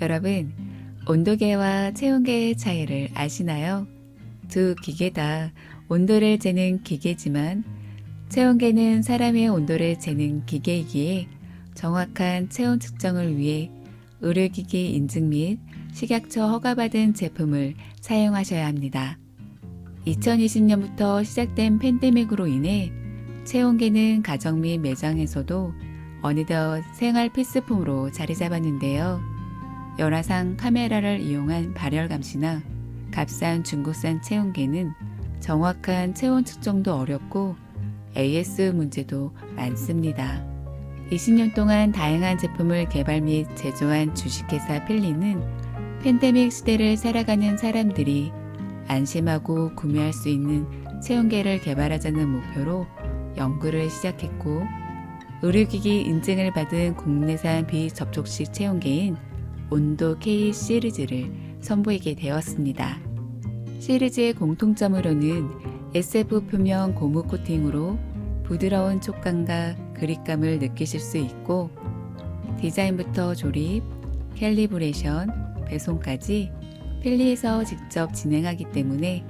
여러분, 온도계와 체온계의 차이를 아시나요? 두 기계 다 온도를 재는 기계지만 체온계는 사람의 온도를 재는 기계이기에 정확한 체온 측정을 위해 의료기기 인증 및 식약처 허가받은 제품을 사용하셔야 합니다. 2020년부터 시작된 팬데믹으로 인해 체온계는 가정 및 매장에서도 어느덧 생활 필수품으로 자리 잡았는데요. 열화상 카메라를 이용한 발열 감시나 값싼 중국산 체온계는 정확한 체온 측정도 어렵고 AS 문제도 많습니다. 20년 동안 다양한 제품을 개발 및 제조한 주식회사 필리는 팬데믹 시대를 살아가는 사람들이 안심하고 구매할 수 있는 체온계를 개발하자는 목표로 연구를 시작했고 의료기기 인증을 받은 국내산 비접촉식 체온계인 온도 K 시리즈를 선보이게 되었습니다. 시리즈의 공통점으로는 SF 표면 고무 코팅으로 부드러운 촉감과 그립감을 느끼실 수 있고 디자인부터 조립, 캘리브레이션, 배송까지 필리에서 직접 진행하기 때문에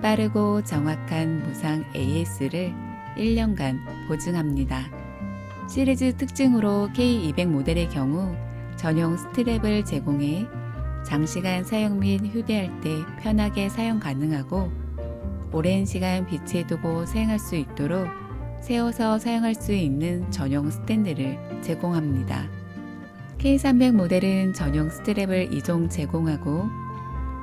빠르고 정확한 무상 AS를 1년간 보증합니다. 시리즈 특징으로 K200 모델의 경우 전용 스트랩을 제공해 장시간 사용 및 휴대할 때 편하게 사용 가능하고 오랜 시간 빛에 두고 사용할 수 있도록 세워서 사용할 수 있는 전용 스탠드를 제공합니다. K300 모델은 전용 스트랩을 2종 제공하고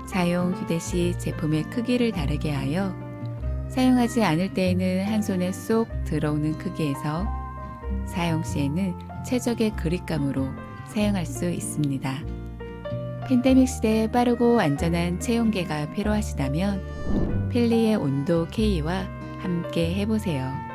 사용 휴대 시 제품의 크기를 다르게 하여 사용하지 않을 때에는 한 손에 쏙 들어오는 크기에서 사용 시에는 최적의 그립감으로 사용할 수 있습니다. 팬데믹 시대에 빠르고 안전한 체온계가 필요하시다면 필리의 온도 K와 함께 해보세요.